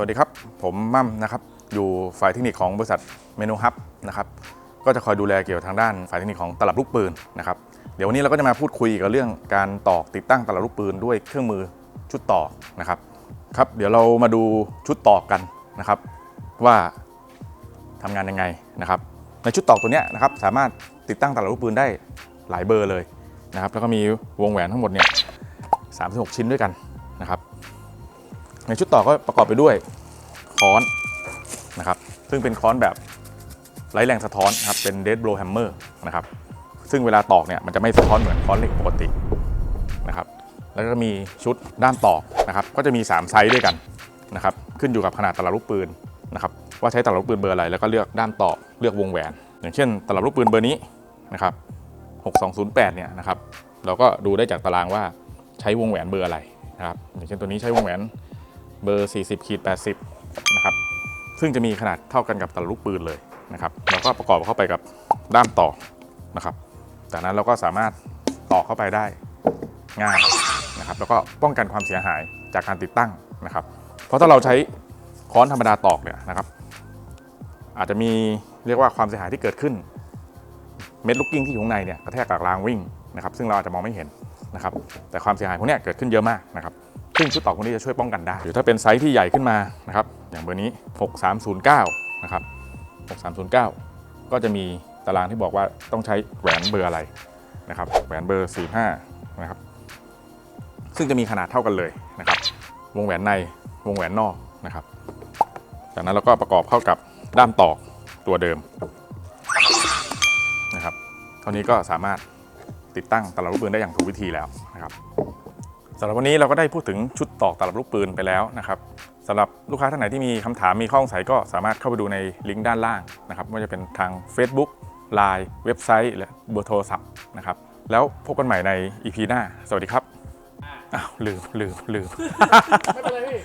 วัสดีครับ ผมมั่มนะครับ อยู่ฝ่ายเทคนิคของบริษัทเมนูฮับนะครับ ก็จะคอยดูแลเกี่ยวกับทางด้านฝ่ายเทคนิคของตลับลูกปืนนะครับ เดี๋ยววันนี้เราก็จะมาพูดคุยกับเรื่องการตอกติดตั้งตลับลูกปืนด้วยเครื่องมือชุดตอกนะครับ ครับ เดี๋ยวเรามาดูชุดตอกกันนะครับ ว่าทำงานยังไงนะครับ ในชุดตอกตัวเนี้ยนะครับสามารถติดตั้งตลับลูกปืนได้หลายเบอร์เลยนะครับ แล้วก็มีวงแหวนทั้งหมดเนี่ย36 ชิ้นด้วยกันนะครับ ในชุดต่อก็ประกอบไปด้วยค้อนนะครับ ซึ่งเป็นค้อนแบบไร้แรงสะท้อนนะครับเป็น dead blow hammer นะครับ ซึ่งเวลาตอกเนี่ยมันจะไม่สะท้อนเหมือนค้อนเหล็กปกตินะครับ แล้วก็มีชุดด้ามตอกนะครับ ก็จะมี 3 ไซส์ด้วยกันนะครับ ขึ้นอยู่กับขนาดตลับลูกปืนนะครับ ว่าใช้ตลับลูกปืนเบอร์อะไร แล้วก็เลือกด้ามตอกเลือกวงแหวน อย่างเช่นตลับลูกปืนเบอร์นี้นะครับ 6208 เนี่ยนะครับ เราก็ดูได้จากตารางว่าใช้วงแหวนเบอร์อะไรนะครับ อย่างเช่นตัวนี้ใช้วงแหวน เบอร์ 40ขีด80 นะครับ ซึ่งจะมีขนาดเท่ากันกับตลับลูกปืนเลยนะครับเราก็ประกอบเข้าไปกับด้ามต่อนะครับ จากนั้นเราก็สามารถตอกเข้าไปได้ง่ายนะครับ แล้วก็ป้องกันความเสียหายจากการติดตั้งนะครับ เพราะถ้าเราใช้ค้อนธรรมดาตอกเนี่ยนะครับ อาจจะมีเรียกว่าความเสียหายที่เกิดขึ้น เม็ดลูกกิ้งที่อยู่ข้างในเนี่ยกระแทกกับรางวิ่งนะครับ ซึ่งเราอาจจะมองไม่เห็นนะครับ แต่ความเสียหายพวกนี้เกิดขึ้นเยอะมากนะครับ ซึ่งชุดตอกพวกนี้จะช่วยป้องกันได้ หรือถ้าเป็นไซส์ที่ใหญ่ขึ้นมานะครับอย่างเบอร์นี้ 6309 นะครับ 6309 ก็จะมีตารางที่บอกว่าต้องใช้แหวนเบอร์อะไรนะครับแหวนเบอร์ 45 นะครับ ซึ่งจะมีขนาดเท่ากันเลยนะครับ วงแหวนในวงแหวนนอกนะครับ จากนั้นเราก็ประกอบเข้ากับด้ามตอกตัวเดิมนะครับเท่านี้ก็สามารถติดตั้งตลับลูกปืนได้อย่างถูกวิธีแล้วนะครับ สำหรับวันนี้เราก็ได้พูดถึงชุดตอกตลับลูกปืนไปแล้วนะครับสำหรับลูกค้าท่านไหนที่มีคำถามมีข้อสงสัยก็สามารถเข้าไปดูในลิงก์ด้านล่างนะครับไม่ว่าจะเป็นทาง Facebook Line เว็บไซต์และเบอร์โทรศัพท์นะครับแล้วพบกันใหม่ใน EP หน้า สวัสดีครับอ้าวลืมลืมลืมไม่เป็นไรพี่